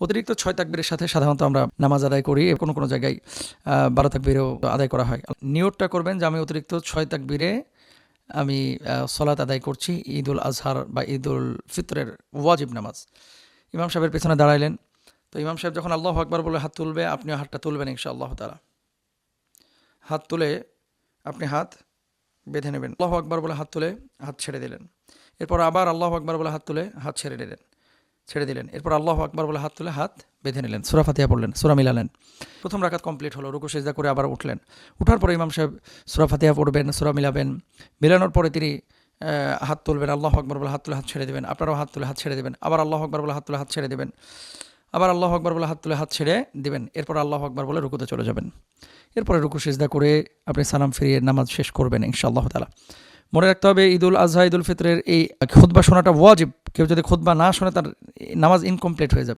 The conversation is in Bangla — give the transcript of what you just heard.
অতিরিক্ত ছয় তাকবীরের সাথে সাধারণত আমরা নামাজ আদায় করি কোনো কোনো জায়গায় বারো তাকবীরেও আদায় করা হয়। নিয়তটা করবেন যে আমি অতিরিক্ত ছয় তাকবীরে আমি সলাত আদায় করছি ঈদ উল আজহার বা ঈদ উল ফিতরের ওয়াজিব নামাজ। ইমাম সাহেবের পেছনে দাঁড়াইলেন। তো ইমাম সাহেব যখন আল্লাহ আকবর বলে হাত তুলবে, আপনিও হাতটা তুলবেন ইনশা আল্লাহ তালা হাত তুলে আপনি হাত বেঁধে নেবেন। আল্লাহ আকবর বলে হাত তুলে হাত ছেড়ে দিলেন। এরপর আবার আল্লাহ আকবর বলে হাত তুলে হাত ছেড়ে দিলেন। ছেড়ে দিলেন। এরপর আল্লাহ আকবর বলে হাত তুলে হাত বেঁধে নিলেন। সুরা ফাতিহা পড়লেন, সুরা মিলালেন প্রথম রাকাত কমপ্লিট হলো, রুকু, সেজদা করে আবার উঠলেন। উঠার পরে ইমাম সাহেব সুরা ফাতিহা পড়বেন, সুরা মিলাবেন। মিলানোর পরে তিনি হাত তুলবেন, আল্লাহ আকবর বলে হাত তুলে হাত ছেড়ে দেবেন। আপনারাও হাত তুলে হাত ছেড়ে দেবেন। আবার আল্লাহ আকবর বলে হাত তুলে হাত ছেড়ে দেবেন। আবার আল্লাহ আকবর বলে হাত তুলে হাত ছেড়ে দিবেন। এরপর আল্লাহ আকবর বলে রুকুতে চলে যাবেন। এরপরে রুকু, সেজদা করে আপনি সালাম ফিরিয়ে নামাজ শেষ করবেন ইনশাআল্লাহ তালা মনে রাখতে হবে, ঈদুল আজহা, ঈদুল ফিতরের এই খুতবা শোনাটা ওয়াজিব। কেউ যদি খুদ্া না শোনে তার নামাজ ইনকমপ্লিট হয়ে যাবে।